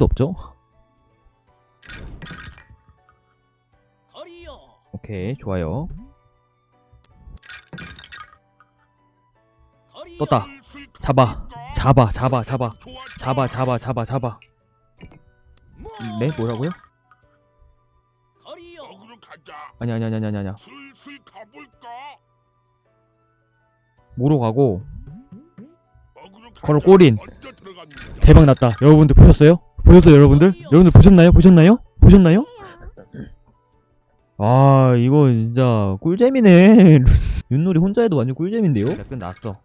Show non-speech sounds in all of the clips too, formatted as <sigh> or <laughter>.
템도 없죠? 오케이 좋아요. 떴다 잡아 잡아 잡아 잡아 잡아 잡아 잡아 잡아 네 뭐라고요? 아니 아니 아니 아니 아니 아니야 슬슬 가볼까? 뭐로 가고. 걸어 꼬린. 대박 났다 여러분들 보셨어요? 보셨어요 여러분들? 여러분들 보셨나요? 보셨나요? 보셨나요? 아 이거 진짜 꿀잼이네 <laughs> 윷놀이 혼자 해도 완전 꿀잼인데요? 자, 끝났어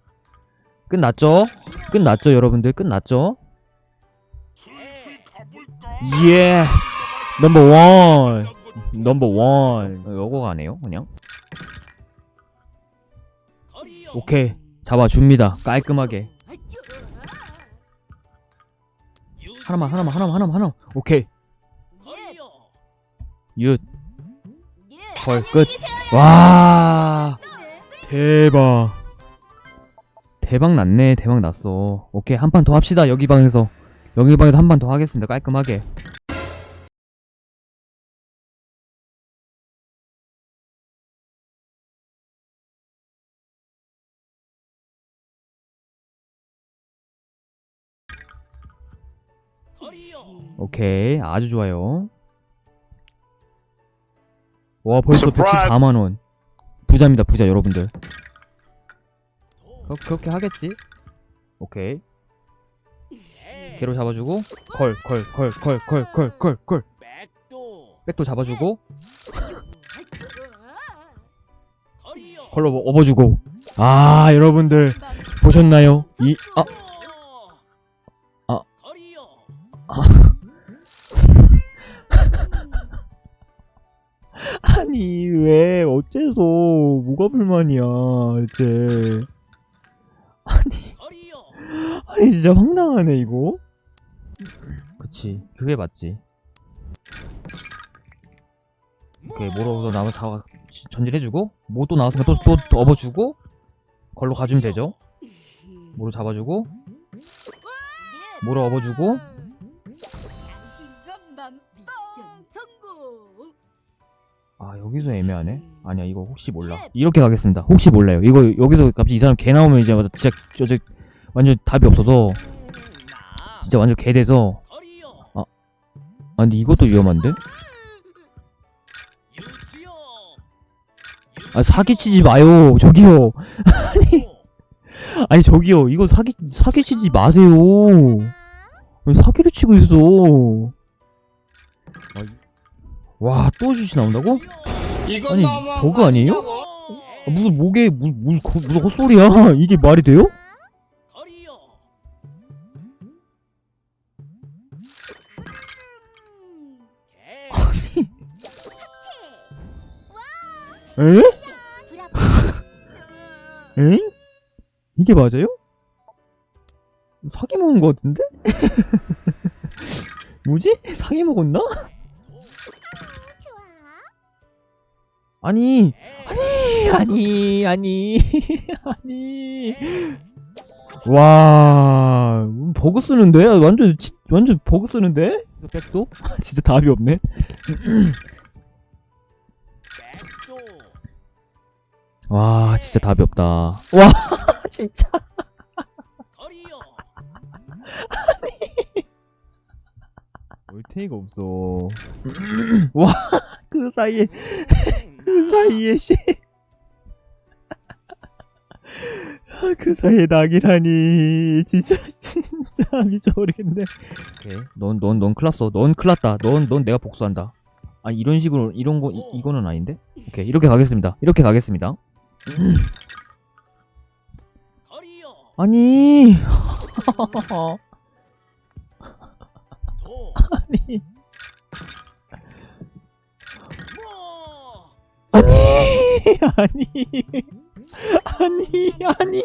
끝났죠? 끝났죠 여러분들 끝났죠? 예 넘버 원 넘버 원 어, 요거 가네요 그냥. 오케이 잡아줍니다 깔끔하게 하나만 하나만 하나만 하나만 하나만. 오케이. 윷헐끝와. 대박. 대박 났네. 대박 났어. 오케이 한 판 더 합시다 여기 방에서. 여기 방에서 한 판 더 하겠습니다 깔끔하게 오케이 아주 좋아요 와 벌써 Surprise! 114만원 부자입니다 부자 여러분들 그, 그렇게 하겠지 오케이 예. 개로 잡아주고 걸 걸 걸 걸 걸 걸 걸걸 백도. 잡아주고. 걸로 뭐 업어주고 아 여러분들 보셨나요? 이 아, 아. <laughs> 아니 왜 어째서 뭐가 불만이야 대체. 거리요. 아니 진짜 황당하네 이거. 그치. 그게 맞지. 오케이 뭐로 나무 다 전진해주고 뭐또 나왔으니까 또, 또, 또 업어주고 걸로 가주면 되죠. 뭐로 잡아주고 뭐로 업어주고 아 여기서 애매하네 아니야 이거 혹시 몰라 이렇게 가겠습니다 혹시 몰라요 이거 여기서 갑자기 이 사람 개 나오면 이제 진짜 저, 저 완전 답이 없어서 나. 진짜 완전 개 돼서. 아 근데 이것도 위험한데? 아 사기치지 마요 저기요 <laughs> 아니. 아니 저기요 이거 사기 사기치지 마세요 왜 사기를 치고 있어 와 또 주시 나온다고? 아니 버그 아니에요? 아, 무슨 목에 무, 무, 거- 무슨 헛소리야 <laughs> 이게 말이 돼요? 에? <laughs> 에? 이게 맞아요? 사기 먹은 거 같은데? <laughs> 뭐지? 사기 먹었나? 아니 아니 아니 아니 아니. 와 음, 버그 쓰는데? 완전 지- 완전 버그 쓰는데? 백도? <laughs> 진짜 답이 없네. 와 진짜 답이 없다. 와 <laughs> 진짜. 거리요. 얼테이가 없어. 와 그 사이에. 그 사이에 씨. 아, 그 사이에 낙이라니. 진짜 진짜 미쳐버리겠네 오케이. 넌 넌 넌 클났어. 넌 클났다. 넌 넌 내가 복수한다. 아 이런 식으로 이런 거 이, 이거는 아닌데? 오케이. 이렇게 가겠습니다. 이렇게 가겠습니다. 아니. <laughs> <laughs> 도. 아니 아니 아니 아니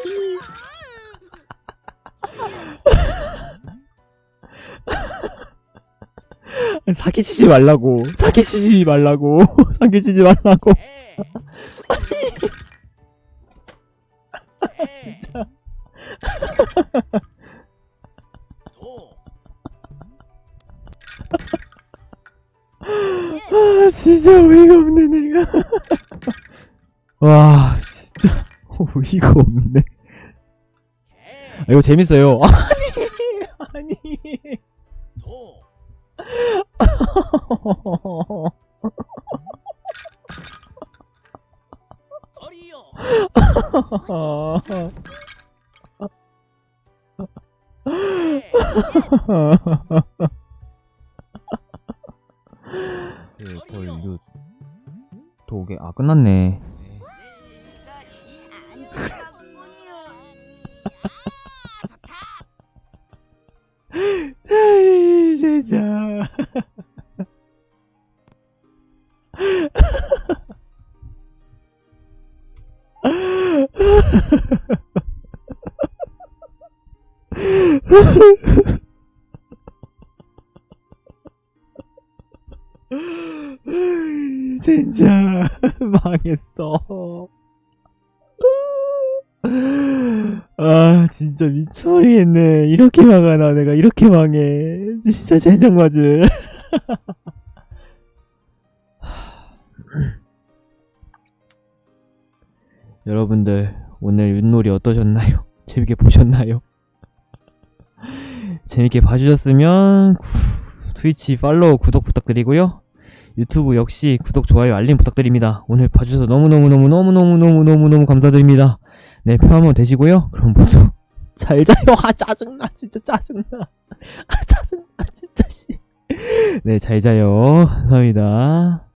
사기치지 말라고. 사기치지 말라고. <laughs> 사기치지 말라고. 아니 <laughs> 진짜. 아 진짜 어이가 없네 내가. <laughs> 와 진짜. <laughs> 어이가 없네. 아, 이거 재밌어요. <laughs> 아니 아니. 도 거리요 대벌류 도개 아 끝났네 아이 진짜 진짜 망했어. 아 진짜 미쳐버리겠네. 이렇게 망하나 내가 이렇게 망해. 진짜 젠장 맞을. <laughs> 여러분들 오늘 윷놀이 어떠셨나요? <laughs> 재밌게 보셨나요? <laughs> 재밌게 봐주셨으면 구- 트위치 팔로우 구독 부탁드리고요. 유튜브 역시 구독, 좋아요, 알림 부탁드립니다. 오늘 봐주셔서 너무너무너무너무너무너무너무 감사드립니다. 네, 표 한번 되시고요. 그럼 모두 <laughs> 잘 자요. 아, 짜증나. 진짜 짜증나. 아, 짜증나. 진짜 씨. 네, 잘 자요. 감사합니다.